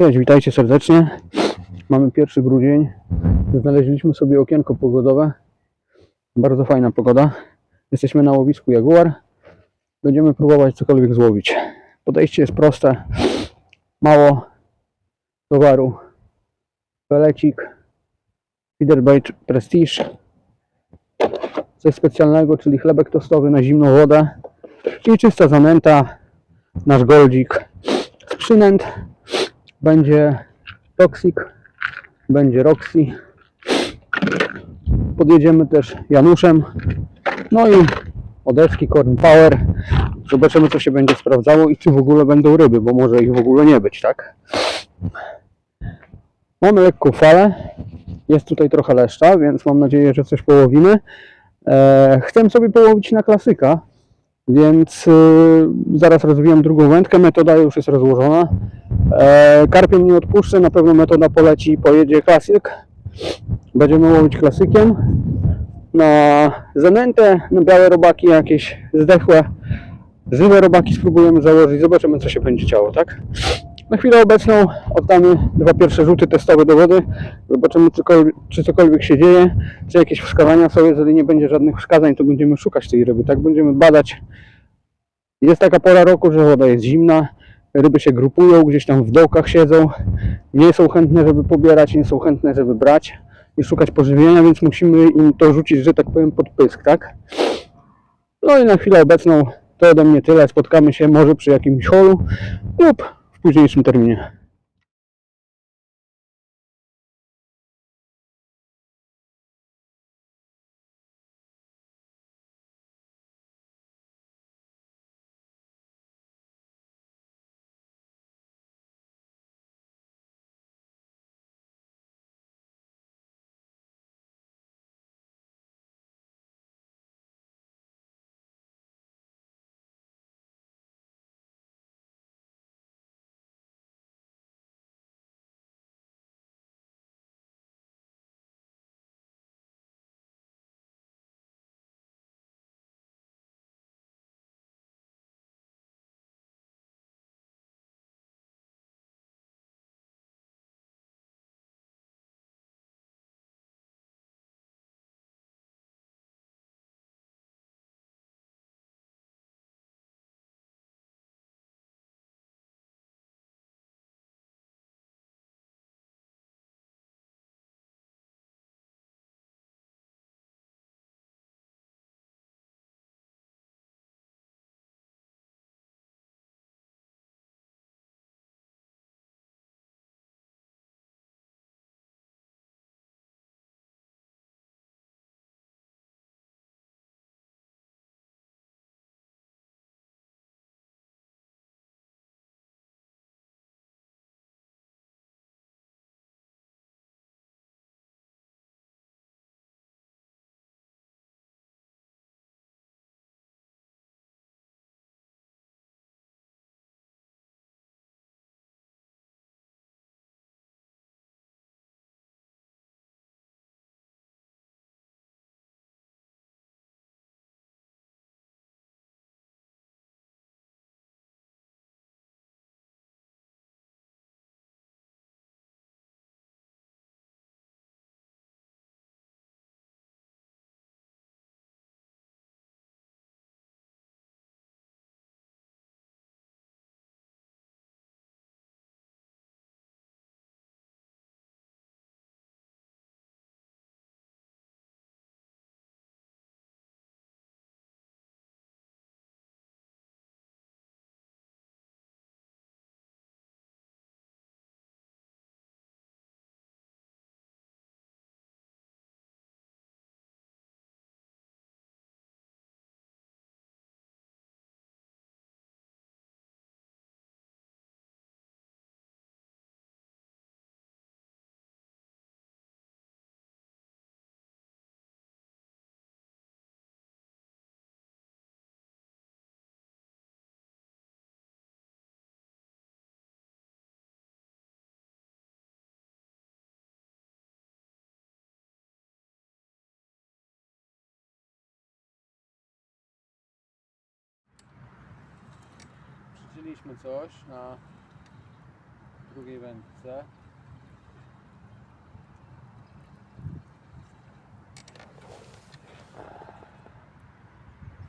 Cześć, witajcie serdecznie. Mamy pierwszy grudzień. Znaleźliśmy sobie okienko pogodowe. Bardzo fajna pogoda. Jesteśmy na łowisku Jaguar. Będziemy próbować cokolwiek złowić. Podejście jest proste. Mało towaru. Pelecik. Feederbait Prestige. Coś specjalnego, czyli chlebek tostowy na zimną wodę. I czysta zanęta. Nasz goldzik. Przynęt będzie Toxic, będzie Roxy. Podjedziemy też Januszem. No i Odeski Corn Power. Zobaczymy, co się będzie sprawdzało i czy w ogóle będą ryby, bo może ich w ogóle nie być, tak? Mamy lekką falę. Jest tutaj trochę leszcza, więc mam nadzieję, że coś połowimy. Eee, chcę sobie połowić na klasyka, więc y, zaraz rozwijam drugą wędkę. Metoda już jest rozłożona. E, nie odpuszczę, na pewno metoda poleci i pojedzie klasyk. Będziemy łowić klasykiem. Na zanętę, na białe robaki jakieś zdechłe, żywe robaki spróbujemy założyć, zobaczymy co się będzie działo, tak? Na chwilę obecną oddamy dwa pierwsze rzuty testowe do wody, zobaczymy cokolwiek, czy cokolwiek się dzieje, czy jakieś wskazania są, jeżeli nie będzie żadnych wskazań, to będziemy szukać tej ryby, tak? Będziemy badać. Jest taka pora roku, że woda jest zimna, ryby się grupują, gdzieś tam w dołkach siedzą, nie są chętne, żeby pobierać, nie są chętne, żeby brać i szukać pożywienia, więc musimy im to rzucić, że tak powiem, pod pysk, tak? No i na chwilę obecną to ode mnie tyle. Spotkamy się może przy jakimś holu lub w późniejszym terminie. Przyczyliśmy coś na drugiej wędce.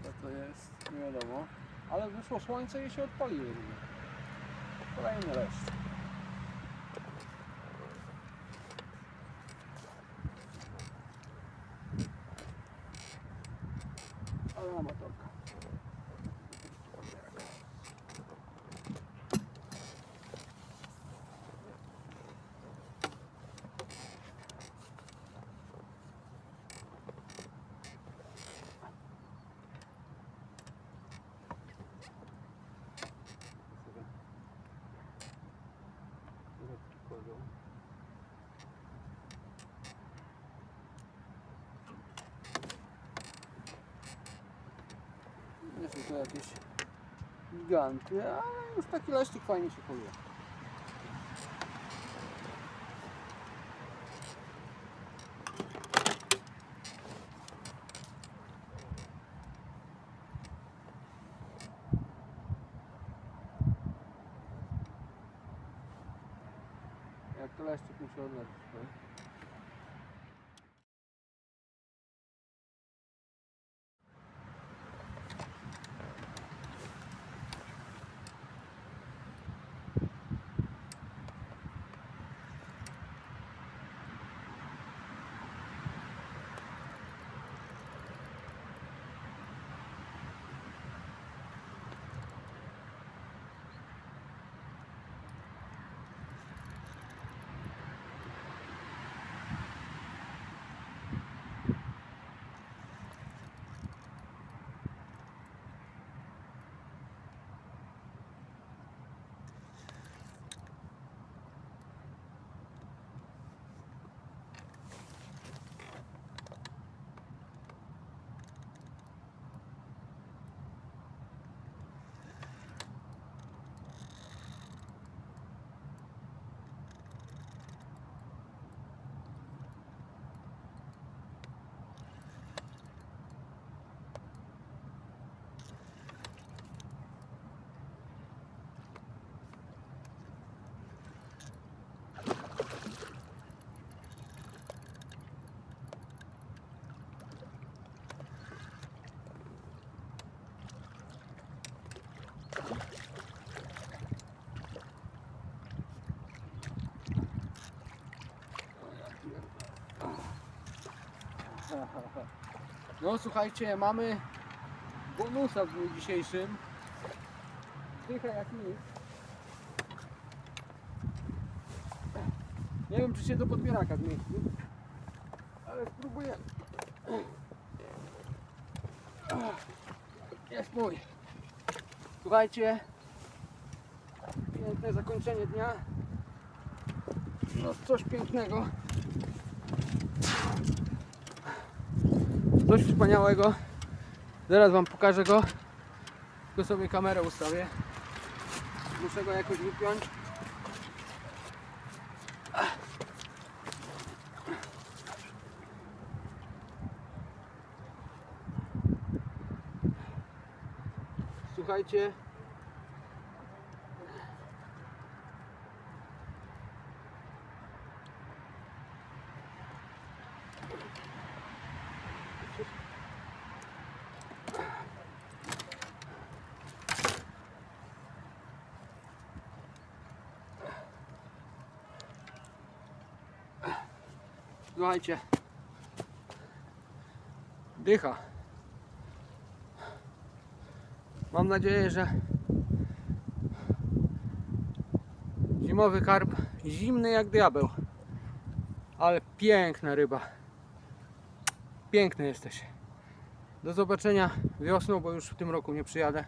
Co to jest? Nie wiadomo. Ale wyszło słońce i się odpaliły. Kolejny leszcz. Ale amatorka. Nie są to jakieś giganty, ale już taki leszczyk fajnie się poluje. Jak to leszczyk musi odleczyć, tak? No słuchajcie, mamy bonusa w dniu dzisiejszym. Dycha jak nic. Nie wiem czy się do podbieraka zmieści, ale spróbuję. Jest mój. Słuchajcie, piękne zakończenie dnia. No coś pięknego. Coś wspaniałego. Zaraz wam pokażę go. Tylko sobie kamerę ustawię. Muszę go jakoś wypiąć. Słuchajcie. Słuchajcie. Dycha. Mam nadzieję, że zimowy karp zimny jak diabeł. Ale piękna ryba. Piękny jesteś. Do zobaczenia wiosną, bo już w tym roku nie przyjadę.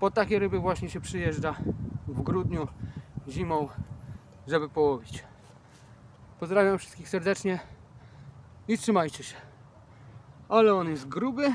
Po takie ryby właśnie się przyjeżdża w grudniu, zimą, żeby połowić. Pozdrawiam wszystkich serdecznie i trzymajcie się. Ale on jest gruby,